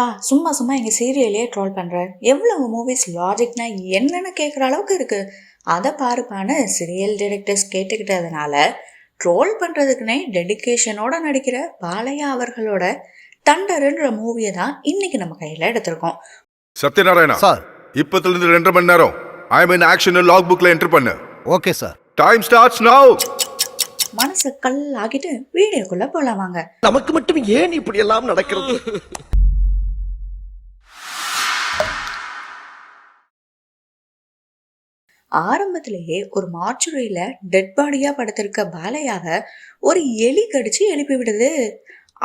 என்னப்பா சும்மா சும்மா எங்கள் சீரியலே ட்ரோல் பண்ணுற எவ்வளவு மூவிஸ் லாஜிக்னா என்னன்னு கேட்குற அளவுக்கு இருக்கு. அதை பாருப்பான்னு சீரியல் டிரெக்டர்ஸ் கேட்டுக்கிட்டதுனால ட்ரோல் பண்ணுறதுக்குனே டெடிகேஷனோட நடிக்கிற பாலையா அவர்களோட தண்டருன்ற மூவியை தான் இன்னைக்கு நம்ம கையில் எடுத்திருக்கோம். சத்யநாராயணா சார். இப்பத்துல இருந்து ரெண்டரை மணி நேரம். ஐ மீன் ஆக்ஷன் லாக் புக்ல என்டர் பண்ணு. Okay sir. Time starts now மனசை கல் ஆகிட்டு வீடியோக்குள்ளே போகலாம் வாங்க. நமக்கு மட்டும் ஏன் இப்படி எல்லாம் நடக்கிறது? ஆரம்பத்திலேயே ஒரு மார்ச்சுரியில டெட் பாடியா படுத்திருக்க பாலையாவை ஒரு எலி கடிச்சு எழுப்பி விடுது.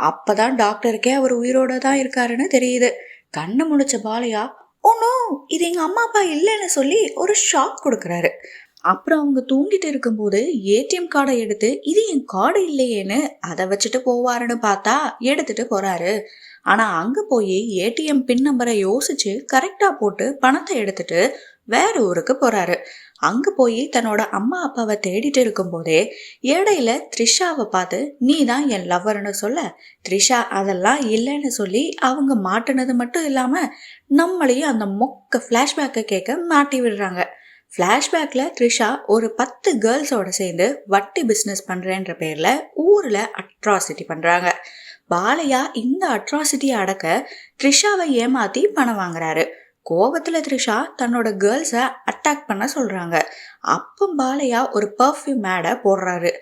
அப்பதான் டாக்டருக்கே அவர் உயிரோட தான் இருக்காருன்னு தெரியுது. கண்ணை முழிச்ச பாலையா ஓனோ இது எங்க அம்மா அப்பா இல்லைன்னு சொல்லி ஒரு ஷாக் கொடுக்குறாரு. அப்புறம் அவங்க தூங்கிட்டு இருக்கும்போது ஏடிஎம் கார்டை எடுத்து இது என் கார்டு இல்லையேன்னு அதை வச்சுட்டு போவாருன்னு பார்த்தா எடுத்துட்டு போறாரு. ஆனா அங்க போய் ஏடிஎம் பின் நம்பரை யோசிச்சு கரெக்டா போட்டு பணத்தை எடுத்துட்டு வேற ஊருக்கு போறாரு. அங்க போய் தன்னோட அம்மா அப்பாவை தேடிட்டு இருக்கும்போதே இடையில த்ரிஷாவை பார்த்து நீ தான் என் லவ்வர்னு சொல்ல. த்ரிஷா அதெல்லாம் இல்லைன்னு சொல்லி அவங்க மாட்டினது மட்டும் இல்லாம நம்மளையும் அந்த மொக்க ஃப்ளாஷ்பேக்கை கேட்க மாட்டி விடுறாங்க. ஃப்ளாஷ்பேக்கில் த்ரிஷா ஒரு பத்து கேர்ள்ஸோட சேர்ந்து வட்டி பிஸ்னஸ் பண்ணுறேன்ற பேரில் ஊரில் அட்ராசிட்டி பண்ணுறாங்க பாலையா இந்த அட்ராசிட்டியை அடக்க த்ரிஷாவை ஏமாற்றி பணம் வாங்குறாரு. கோபத்தில் த்ரிஷா தன்னோட கேர்ள்ஸை அட்டாக் பண்ண சொல்கிறாங்க அப்போ பாலையா ஒரு பர்ஃப்யூம் மேடை போடுறாரு.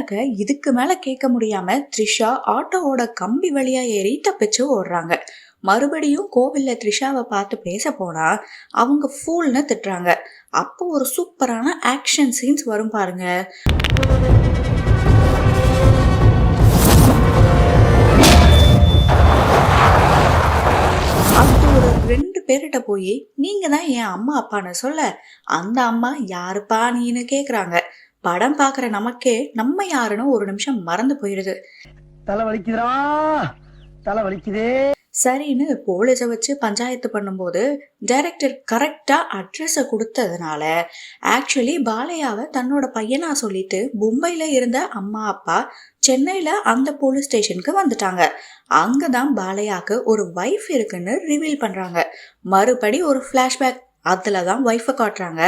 அழக இதுக்கு மேலே கேட்க முடியாம த்ரிஷா ஆட்டோவோட கம்பி வழியா ஏறி தப்பிச்சு ஓடுறாங்க. மறுபடியும் கோவில்ல த்ரிஷாவை பார்த்து பேச போனா அவங்க ஃபூல்னு திட்டுறாங்க. அப்போ ஒரு சூப்பரான ஆக்ஷன் சீன்ஸ் வரும் பாருங்க. ஒரு ரெண்டு பேர்கிட்ட போய் நீங்க தான் என் அம்மா அப்பான்னு சொல்ல. அந்த அம்மா யாருப்பா நீன்னு கேக்குறாங்க. படம் பார்க்குற நமக்கே நம்ம யாருன்னு ஒரு நிமிஷம் மறந்து போயிடுது தலை வலிக்குதுடா தலை வலிக்குதே சரின்னு போலீஸை வச்சு பஞ்சாயத்து பண்ணும்போது டைரக்டர் கரெக்டாக அட்ரஸை கொடுத்ததுனால ஆக்சுவலி பாலையாவை தன்னோட பையனா சொல்லிட்டு மும்பையில் இருந்த அம்மா அப்பா சென்னையில் அந்த போலீஸ் ஸ்டேஷனுக்கு வந்துட்டாங்க. அங்கே தான் பாலையாக்கு ஒரு ஒய்ஃப் இருக்குன்னு ரிவீல் பண்ணுறாங்க மறுபடி ஒரு ஃப்ளாஷ்பேக் அதில் தான் ஒய்ஃபை காட்டுறாங்க.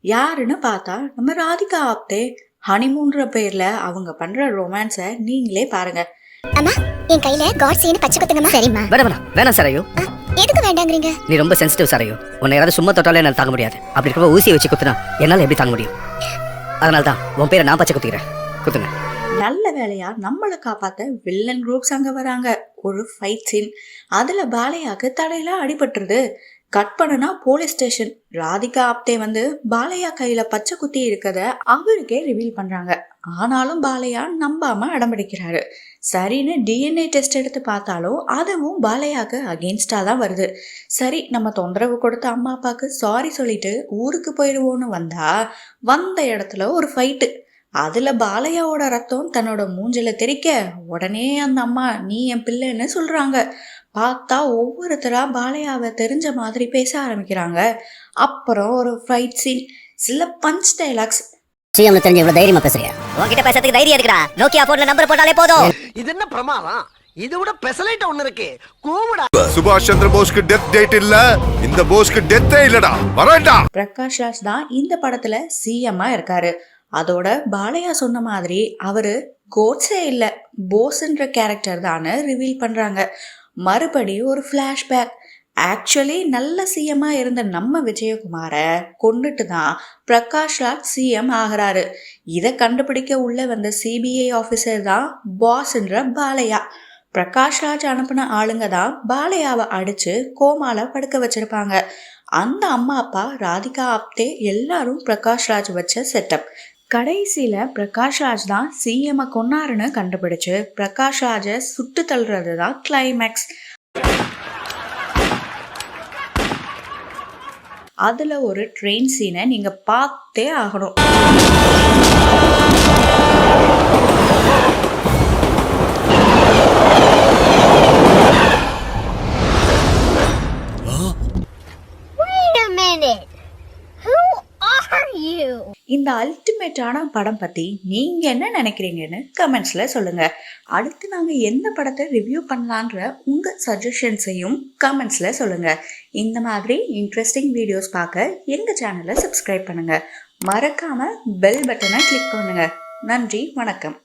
யாருன்னு பார்த்தா நம்ம ராதிகா ஆப்தே ஹனிமூன்ற பேரில் அவங்க பண்ணுற ரொமான்ஸை நீங்களே பாருங்கள் அம்மா என் கையில காட் சீனு பச்சை குத்துங்கம்மா. சரிம்மா. வேணாம் வேணாம். வேணாம் சரையோ. எதுக்கு வேண்டாங்கிறீங்க? நீ ரொம்ப சென்சிட்டிவ் சரையோ. உன்னை யாராவது சும்மா தொட்டாலே என்னால் தாங்க முடியாது. அப்படி இருக்கப்ப ஊசியை வச்சு குத்துனா என்னால் எப்படி தாங்க முடியும்? அதனால தான் உன் பேரை நான் பச்சை குத்திக்கிறேன். குத்துங்க. நல்ல வேலையா நம்மளை காப்பாத்த வில்லன் குரூப்ஸ் அங்க வராங்க. ஒரு ஃபைட் சீன் அதுல பாலையாக்கு தலையில அடிபட்டுருது. கட் பண்ணனா போலீஸ் ஸ்டேஷன் ராதிகா ஆப்தே வந்து பாலையா கையில பச்சை குத்தி இருக்கத அவருக்கே ரிவீல் பண்றாங்க. ஆனாலும் பாலையா நம்பாம அடம்பிடிக்கிறாரு. சரின்னு டிஎன்ஏ டெஸ்ட் எடுத்து பார்த்தாலும் அதுவும் பாலையாக்கு அகேன்ஸ்டா தான் வருது. சரி நம்ம தொந்தரவு கொடுத்த அம்மா அப்பாவுக்கு சாரி சொல்லிட்டு ஊருக்கு போயிடுவோன்னு வந்தா வந்த இடத்துல ஒரு ஃபைட்டு அதுல பாலையாவோட ரத்தம் தன்னோட மூஞ்சில தெறிக்க உடனே அந்த அம்மா நீ என் பிள்ளைன்னு சொல்றாங்க. பார்த்தா ஒவ்வொருத்தரா பாலையாவை தெரிஞ்ச மாதிரி பேச ஆரம்பிக்கிறாங்க. அப்புறம் ஒரு ஃபைட் சீன் சில பஞ்ச் டைலாக்ஸ் சுயம்னு தெரிஞ்ச இவ்வளவு தைரியமா பேசுறியா? உன்கிட்ட பேசுறதுக்கு தைரியம் இருக்குடா. நோக்கியா போன்ல நம்பர் போட்டாலே போதும். இது என்ன பிரமாதம்? இது விட பெசலைட் ஒண்ணு இருக்கு. கூவுடா. சுபாஷ் சந்திர போஸ்க்கு டெத் டேட் இல்ல. இந்த போஸ்க்கு டெத்தே இல்லடா. வரேன்டா. பிரகாஷ் ராஜ் தான் இந்த படத்துல சிஎம்மா இருக்காரு. அதோட பாலையா சொன்ன மாதிரி அவரு கோட்ஸே இல்ல. போஸ்ன்ற கேரக்டர் தான் ரிவீல் பண்றாங்க. மறுபடியும் ஒரு ஃப்ளாஷ்பேக் ஆக்சுவலி நல்ல சிஎம்மா இருந்த நம்ம விஜயகுமாரை கொண்டுட்டு தான் பிரகாஷ் ராஜ் சிஎம் ஆகிறாரு. இதை கண்டுபிடிக்க உள்ள வந்த சிபிஐ ஆஃபீஸர் தான் பாஸ்ன்ற பாலையா. பிரகாஷ் ராஜ் அனுப்பின ஆளுங்க தான் பாலையாவை அடிச்சு கோமால படுக்க வச்சிருப்பாங்க. அந்த அம்மா அப்பா ராதிகா ஆப்தே எல்லாரும் பிரகாஷ் ராஜ் வச்ச செட்டப் கடைசியில் பிரகாஷ் ராஜ் தான் சிஎம்ஐ கொன்னாருன்னு கண்டுபிடிச்சு பிரகாஷ் ராஜை சுட்டு தள்ளுறது தான் கிளைமேக்ஸ் அதில் ஒரு ட்ரெயின் சீனை நீங்கள் பார்த்தே ஆகணும். அல்டிமேட்டான படம் பற்றி நீங்கள் என்ன நினைக்கிறீங்கன்னு கமெண்ட்ஸில் சொல்லுங்கள் அடுத்து நாங்கள் எந்த படத்தை ரிவ்யூ பண்ணலான்ற உங்கள் சஜஷன்ஸையும் கமெண்ட்ஸில் சொல்லுங்கள் இந்த மாதிரி இன்ட்ரெஸ்டிங் வீடியோஸ் பார்க்க எங்கள் சேனலை சப்ஸ்கிரைப் பண்ணுங்கள் மறக்காமல் பெல் பட்டனை கிளிக் பண்ணுங்கள் நன்றி வணக்கம்.